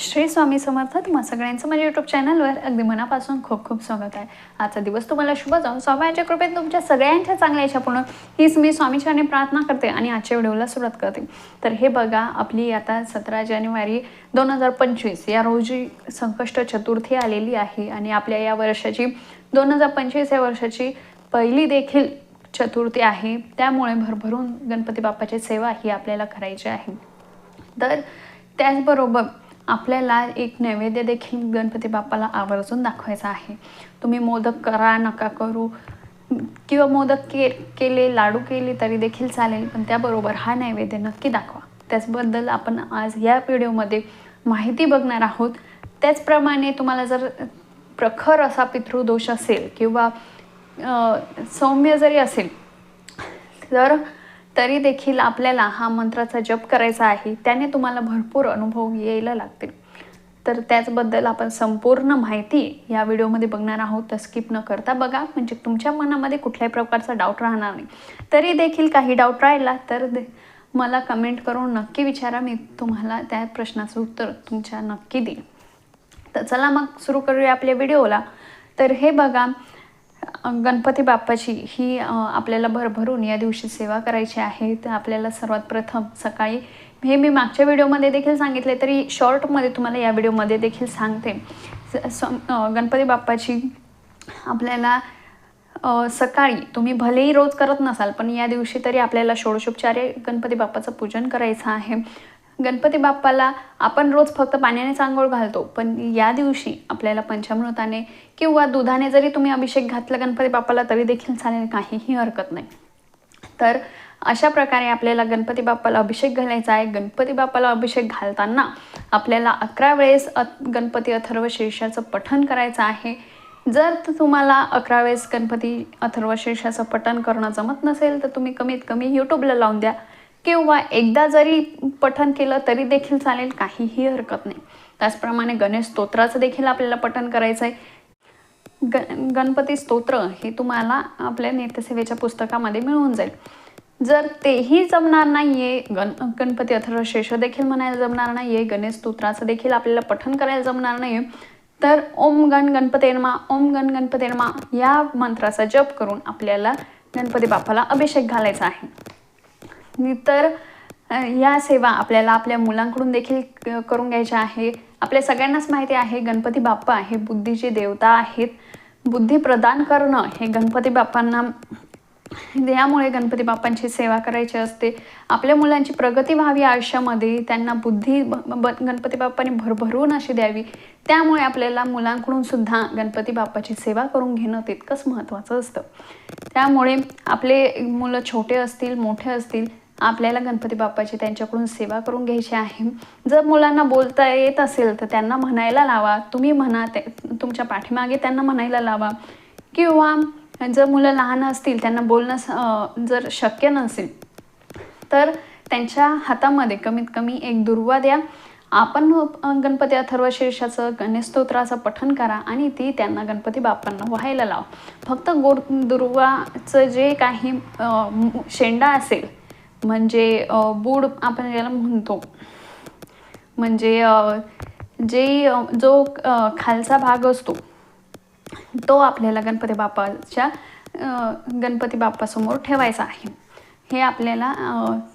श्री स्वामी समर्थ तुम्हा सगळ्यांचं माझ्या यूट्यूब चॅनलवर अगदी मनापासून खूप खूप स्वागत आहे. आजचा दिवस तुम्हाला शुभ जाऊन स्वामीच्या कृपेत तुमच्या सगळ्यांच्या चांगल्या इच्छा पूर्ण हीच मी स्वामीच्याने प्रार्थना करते आणि आजच्या व्हिडिओला सुरुवात करते. तर हे बघा आपली आता सतरा जानेवारी दोन हजार पंचवीस या रोजी संकष्ट चतुर्थी आलेली आहे आणि आपल्या या वर्षाची दोन हजार पंचवीस या वर्षाची पहिली देखील चतुर्थी आहे. त्यामुळे भरभरून गणपती बाप्पाची सेवा ही आपल्याला करायची आहे. तर त्याचबरोबर आपल्याला एक नैवेद्य देखील गणपती बाप्पाला आवर्जून दाखवायचा आहे. तुम्ही मोदक करा नका करू. किंवा मोदक के केले लाडू केले तरी देखील चालेल पण त्याबरोबर हा नैवेद्य नक्की दाखवा. त्याचबद्दल आपण आज या व्हिडिओमध्ये माहिती बघणार आहोत. त्याचप्रमाणे तुम्हाला जर प्रखर असा पितृदोष असेल किंवा सौम्य जरी असेल तर तरी देखील आपल्याला हा मंत्राचा जप करायचा आहे त्याने तुम्हाला भरपूर अनुभव यायला लागतील. तर त्याचबद्दल आपण संपूर्ण माहिती या व्हिडिओमध्ये बघणार आहोत तर स्किप न करता बघा. म्हणजे तुमच्या मनामध्ये कुठल्याही प्रकारचा डाऊट राहणार नाही. तरी देखील काही डाऊट राहिला तर दे- मला कमेंट करून नक्की विचारा. मी तुम्हाला त्या प्रश्नाचं उत्तर तुमच्या नक्की देईन. तर चला मग सुरू करूया आपल्या व्हिडिओला. तर हे बघा गणपती बाप्पाची ही आपल्याला भरभरून या दिवशी सेवा करायची आहे. तर आपल्याला सर्वात प्रथम सकाळी हे मी मागच्या व्हिडिओमध्ये देखील सांगितले तरी शॉर्टमध्ये तुम्हाला या व्हिडिओमध्ये देखील सांगते. स- गणपती बाप्पाची आपल्याला सकाळी तुम्ही भलेही रोज करत नसाल पण या दिवशी तरी आपल्याला षोडशोपचारे गणपती बाप्पाचं पूजन करायचं आहे. गणपती बाप्पाला आपण रोज फक्त पाण्याने आंघोळ घालतो पण या दिवशी आपल्याला पंचामृताने किंवा दुधाने जरी तुम्ही अभिषेक घातला गणपती बाप्पाला तरी देखील चालेल काहीही हरकत नाही. तर अशा प्रकारे आपल्याला गणपती बाप्पाला अभिषेक घालायचा आहे. गणपती बाप्पाला अभिषेक घालताना आपल्याला अकरा वेळेस अ गणपती अथर्व शीर्षाचं पठण करायचं आहे. जर तुम्हाला अकरा वेळेस गणपती अथर्व शीर्षाचं पठण करणं जमत नसेल तर तुम्ही कमीत कमी यूट्यूबला लावून द्या. किंवा एकदा जरी पठन केलं तरी देखील चालेल काहीही हरकत नाही. त्याचप्रमाणे गणेश स्तोत्राचं देखील आपल्याला पठन करायचं आहे ग गणपती स्तोत्र हे तुम्हाला आपल्या नित्यसेवेच्या पुस्तकामध्ये मिळून जाईल. जर तेही जमणार नाही आहे गण गणपती अथर्व शेष देखील म्हणायला जमणार नाही आहे गणेश स्तोत्राचं देखील आपल्याला पठन करायला जमणार नाही आहे तर ओम गण गणपतेर्मा ओम गण गणपतीर्मा या मंत्राचा जप करून आपल्याला गणपती बाप्पाला अभिषेक घालायचा आहे. तर या सेवा आपल्याला आपल्या मुलांकडून देखील करून घ्यायच्या आहे. आपल्या सगळ्यांनाच माहिती आहे गणपती बाप्पा हे बुद्धीचे देवता आहेत. बुद्धी प्रदान करणं हे गणपती बाप्पांना यामुळे गणपती बाप्पांची सेवा करायची असते. आपल्या मुलांची प्रगती व्हावी आयुष्यामध्ये त्यांना बुद्धी ब- ब- गणपती बाप्पाने भरभरून अशी द्यावी. त्यामुळे आपल्याला मुलांकडून सुद्धा गणपती बाप्पाची सेवा करून घेणं तितकंच महत्त्वाचं असतं. त्यामुळे आपले मुलं छोटे असतील मोठे असतील आपल्याला गणपती बाप्पाची त्यांच्याकडून सेवा करून घ्यायची आहे. जर मुलांना बोलता येत असेल तर त्यांना म्हणायला लावा. तुम्ही म्हणा ते तुमच्या पाठीमागे त्यांना म्हणायला लावा. किंवा जर मुलं लहान असतील त्यांना बोलणं जर शक्य नसेल तर त्यांच्या हातामध्ये कमीत कमी एक दुर्वा द्या. आपण गणपती अथर्व शीर्षाचं गणेश पठण करा आणि ती त्यांना गणपती बाप्पांना व्हायला लावा. फक्त गोड दुर्वाचं जे काही शेंडा असेल म्हणजे बूड आपण ज्याला म्हणतो. म्हणजे जे जो खालचा भाग असतो तो आपल्याला गणपती बाप्पाच्या गणपती बाप्पासमोर ठेवायचा आहे. हे आपल्याला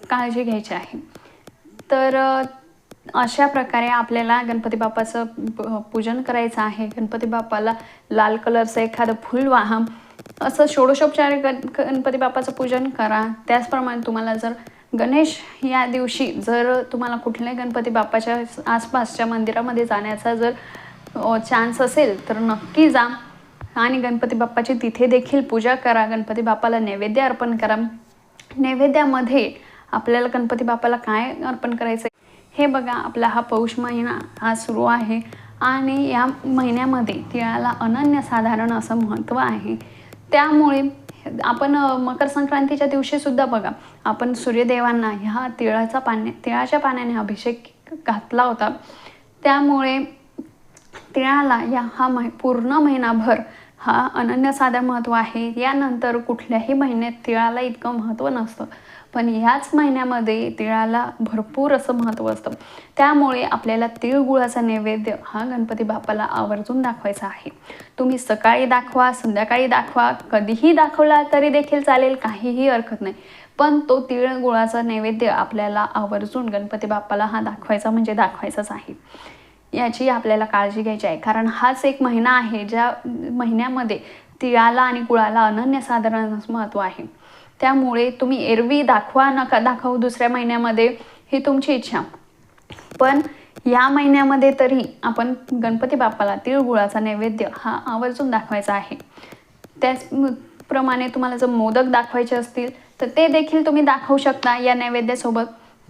काळजी घ्यायची आहे. तर अशा प्रकारे आपल्याला गणपती बाप्पाचं पूजन करायचं आहे. गणपती बाप्पाला लाल कलरचं एखादं फूल वाहा असं षोडशोपचार गण गणपती बाप्पाचं पूजन करा. त्याचप्रमाणे तुम्हाला जर गणेश या दिवशी जर तुम्हाला कुठल्याही गणपती बाप्पाच्या आसपासच्या मंदिरामध्ये जाण्याचा जर चान्स असेल तर नक्की जा. आणि गणपती बाप्पाची तिथे देखील पूजा करा. गणपती बाप्पाला नैवेद्य अर्पण करा. नैवेद्यामध्ये आपल्याला गणपती बाप्पाला काय अर्पण करायचं हे बघा आपला हा पौष महिना हा सुरू आहे. आणि या महिन्यामध्ये तिळाला अनन्यसाधारण असं महत्त्व आहे. त्यामुळे आपण मकर संक्रांतीच्या दिवशीसुद्धा बघा आपण सूर्यदेवांना ह्या तिळाचा पाण्या तिळाच्या पाण्याने अभिषेक घातला होता. त्यामुळे तिळाला या हा मह पूर्ण महिनाभर हा अनन्यसाधारण महत्त्व आहे. यानंतर कुठल्याही महिन्यात तिळाला इतकं महत्त्व नसतं. पण ह्याच महिन्यामध्ये तिळाला भरपूर असं महत्त्व असतं. त्यामुळे आपल्याला तिळगुळाचा नैवेद्य हा गणपती बाप्पाला आवर्जून दाखवायचा आहे. तुम्ही सकाळी दाखवा संध्याकाळी दाखवा कधीही दाखवला तरी देखील चालेल काहीही हरकत नाही. पण तो तिळगुळाचा नैवेद्य आपल्याला आवर्जून गणपती बाप्पाला हा दाखवायचा म्हणजे दाखवायचाच आहे. याची आपल्याला काळजी घ्यायची आहे. कारण हाच एक महिना आहे ज्या महिन्यामध्ये तिळाला आणि गुळाला अनन्यसाधारण महत्त्व आहे. त्यामुळे तुम्ही एरवी दाखवा नका दाखवू दुसऱ्या महिन्यामध्ये ही तुमची इच्छा. पण या महिन्यामध्ये तरी आपण गणपती बाप्पाला तिळगुळाचा नैवेद्य हा आवर्जून दाखवायचा आहे. त्याचप्रमाणे तुम्हाला जर मोदक दाखवायचे असतील तर ते देखील तुम्ही दाखवू शकता या नैवेद्यासोबत.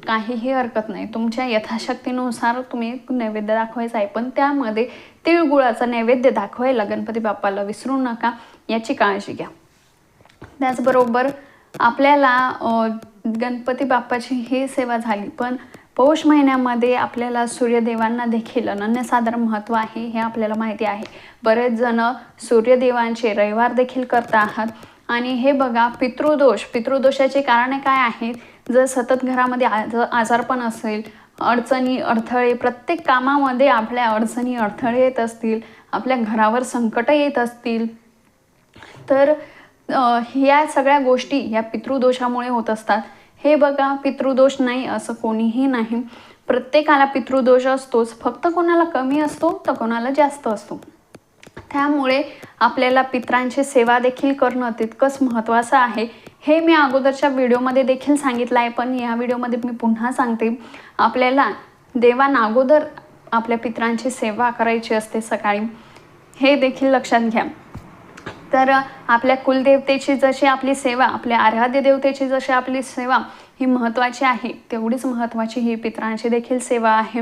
काहीही हरकत नाही. तुमच्या यथाशक्तीनुसार तुम्ही नैवेद्य दाखवायचा आहे. पण त्यामध्ये तिळगुळाचा नैवेद्य दाखवायला गणपती बाप्पाला विसरू नका याची काळजी घ्या. त्याचबरोबर आपल्याला गणपती बाप्पाची ही सेवा झाली पण पौष महिन्यामध्ये आपल्याला सूर्यदेवांना देखील अनन्यसाधारण महत्त्व आहे हे आपल्याला माहिती आहे. बरेच जण सूर्यदेवांचे रविवार देखील करत आहात. आणि हे बघा पितृदोष पितृदोषाचे कारणे काय आहेत? जर सतत घरामध्ये आज आजारपण असेल अडचणी अडथळे प्रत्येक कामामध्ये आपल्या अडचणी अडथळे येत असतील आपल्या घरावर संकट येत असतील तर ह्या सगळ्या गोष्टी ह्या पितृदोषामुळे होत असतात. हे बघा पितृदोष नाही असं कोणीही नाही. प्रत्येकाला पितृदोष असतोच. फक्त कोणाला कमी असतो तर कोणाला जास्त असतो. त्यामुळे आपल्याला पित्रांची सेवा देखील करणं तितकंच महत्त्वाचं आहे. हे मी अगोदरच्या व्हिडिओमध्ये देखील सांगितलं आहे पण या व्हिडिओमध्ये मी पुन्हा सांगते. आपल्याला देवान अगोदर आपल्या पित्रांची सेवा करायची असते सकाळी. हे देखील लक्षात घ्या. तर आपल्या कुलदेवतेची जशी आपली सेवा आपल्या आराध्य देवतेची जशी आपली सेवा ही महत्त्वाची आहे तेवढीच महत्त्वाची ही पित्रांची देखील सेवा आहे.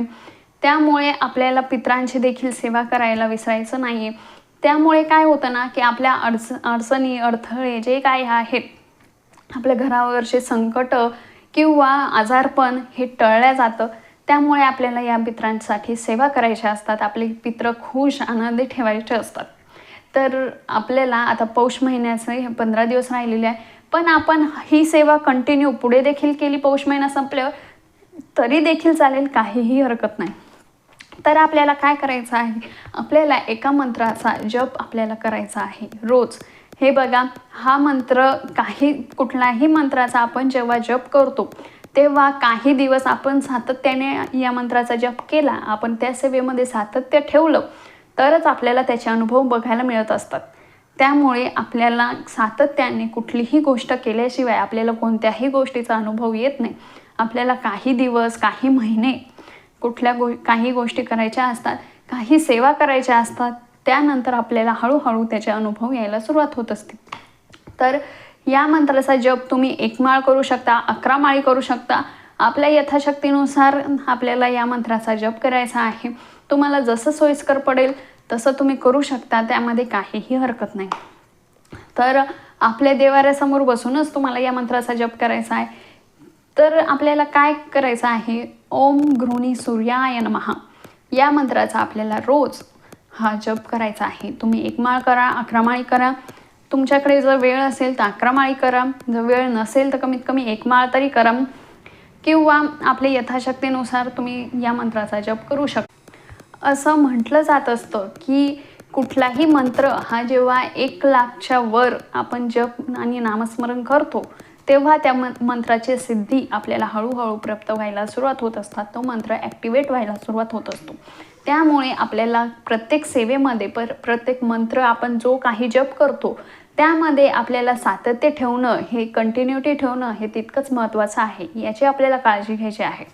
त्यामुळे आपल्याला पित्रांची देखील सेवा करायला विसरायचं नाही त्यामुळे काय होतं ना की आपल्या अडच अडचणी अडथळे जे काय आहेत आपल्या घरावरचे संकट किंवा आजारपण हे टळल्या जातं. त्यामुळे आपल्याला या पित्रांसाठी सेवा करायच्या असतात. आपले पित्र खुश आनंदी ठेवायचे असतात. तर आपल्याला आता पौष महिन्याचं हे पंधरा दिवस राहिलेले आहे. पण आपण ही सेवा कंटिन्यू पुढे देखील केली पौष महिना संपल्यावर तरी देखील चालेल काहीही हरकत नाही. तर आपल्याला काय करायचं आहे? आपल्याला एका मंत्राचा जप आपल्याला करायचा आहे रोज. हे बघा हा मंत्र काही कुठल्याही मंत्राचा आपण जेव्हा जप करतो तेव्हा काही दिवस आपण सातत्याने या मंत्राचा जप केला आपण त्या सेवेमध्ये सातत्य ठेवलं तरच आपल्याला त्याचे अनुभव बघायला मिळत असतात. त्यामुळे आपल्याला सातत्याने कुठलीही गोष्ट केल्याशिवाय आपल्याला कोणत्याही गोष्टीचा अनुभव येत नाही. आपल्याला काही दिवस काही महिने कुठल्या गो काही गोष्टी करायच्या असतात काही सेवा करायच्या असतात त्यानंतर आपल्याला हळूहळू त्याचे अनुभव यायला सुरुवात होत असते. तर या मंत्राचा जप तुम्ही एक माळ करू शकता अकरा माळी करू शकता. आपल्या यथाशक्तीनुसार आपल्याला या मंत्राचा जप करायचा आहे. तुम्हाला जसं सोयीस्कर पडेल तसं तुम्ही करू शकता. त्यामध्ये काहीही हरकत नाही. तर आपल्या देवाऱ्यासमोर बसूनच तुम्हाला या मंत्राचा जप करायचा आहे. तर आपल्याला काय करायचं आहे? ओम घृणी सूर्याय नमहा या मंत्राचा आपल्याला रोज हा जप करायचा आहे. तुम्ही एक माळ करा अकरा माळी करा. तुमच्याकडे जर वेळ असेल तर अकरा माळी करा. जर वेळ नसेल तर कमीत कमी एक माळ तरी करा. किंवा आपल्या यथाशक्तीनुसार तुम्ही या मंत्राचा जप करू शकता. असं म्हटलं जात असतं की कुठलाही मंत्र हा जेव्हा एक लाखच्या वर आपण जप आणि नामस्मरण करतो तेव्हा त्या मंत्राची सिद्धी आपल्याला हळूहळू प्राप्त व्हायला सुरुवात होत असतात. तो मंत्र ॲक्टिवेट व्हायला सुरुवात होत असतो. त्यामुळे आपल्याला प्रत्येक सेवेमध्ये पर प्रत्येक मंत्र आपण जो काही जप करतो त्यामध्ये आपल्याला सातत्य ठेवणं हे कंटिन्युटी ठेवणं हे तितकंच महत्त्वाचं आहे याची आपल्याला काळजी घ्यायची आहे.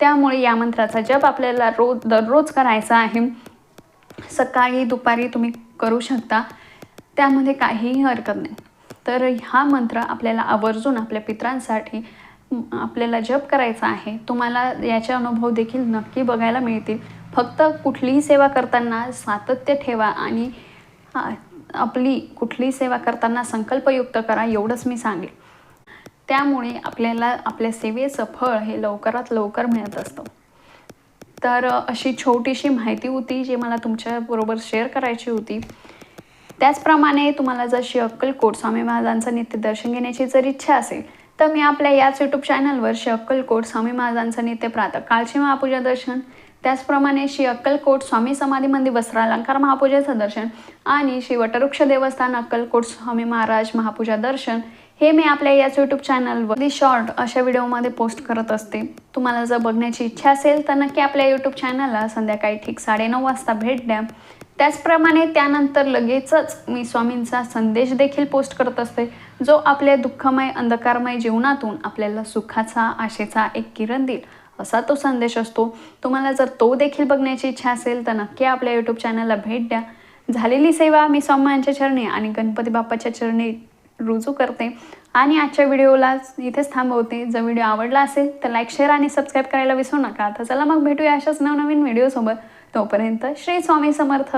त्यामुळे या मंत्राचा जप आपल्याला रोज दररोज करायचा आहे. सकाळी दुपारी तुम्ही करू शकता त्यामध्ये काहीही हरकत नाही. तर हा मंत्र आपल्याला आवर्जून आपल्या पित्रांसाठी आपल्याला जप करायचा आहे. तुम्हाला याचे अनुभव देखील नक्की बघायला मिळतील. फक्त कुठलीही सेवा करताना सातत्य ठेवा आणि आपली कुठली सेवा करताना संकल्पयुक्त करा एवढंच मी सांगेन. त्यामुळे आपल्याला आपल्या सेवेचं फळ हे लवकरात लवकर मिळत असतं. तर अशी छोटीशी माहिती होती जी मला तुमच्याबरोबर शेअर करायची होती. त्याचप्रमाणे तुम्हाला जशी अक्कलकोट स्वामी महाराजांचं नित्य दर्शन घेण्याची जर इच्छा असेल तर मी आपल्या याच यूट्यूब चॅनलवर श्री अक्कलकोट स्वामी महाराजांचं नित्य प्रातः कालची महापूजा दर्शन त्याचप्रमाणे श्री अक्कलकोट स्वामी समाधी मंदिर वस्त्रालंकार महापूजेचं दर्शन आणि श्री वटवृक्ष देवस्थान अक्कलकोट स्वामी महाराज महापूजा दर्शन हे मी आपल्या याच यूट्यूब चॅनलवर शॉर्ट अशा व्हिडिओमध्ये पोस्ट करत असते. तुम्हाला जर बघण्याची इच्छा असेल तर नक्की आपल्या यूट्यूब चॅनलला संध्याकाळी ठीक साडेनऊ वाजता भेट द्या. त्याचप्रमाणे त्यानंतर लगेचच मी स्वामींचा संदेश देखील पोस्ट करत असते जो आपल्या दुःखमय अंधकारमय जीवनातून आपल्याला सुखाचा आशेचा एक किरण देईल. असा तो संदेश असतो. तुम्हाला जर तो देखील बघण्याची इच्छा असेल तर नक्की आपल्या यूट्यूब चॅनलला भेट द्या. झालेली सेवा मी स्वामींच्या चरणी आणि गणपती बाप्पाच्या चरणी रुजू करते. आणि आजच्या व्हिडिओला इथेच थांबवते. जर व्हिडिओ आवडला असेल तर लाईक शेअर आणि सबस्क्राईब करायला विसरू नका. तर चला मग भेटूया अशाच नवनवीन व्हिडिओसोबत. तोपर्यंत श्री स्वामी समर्थ.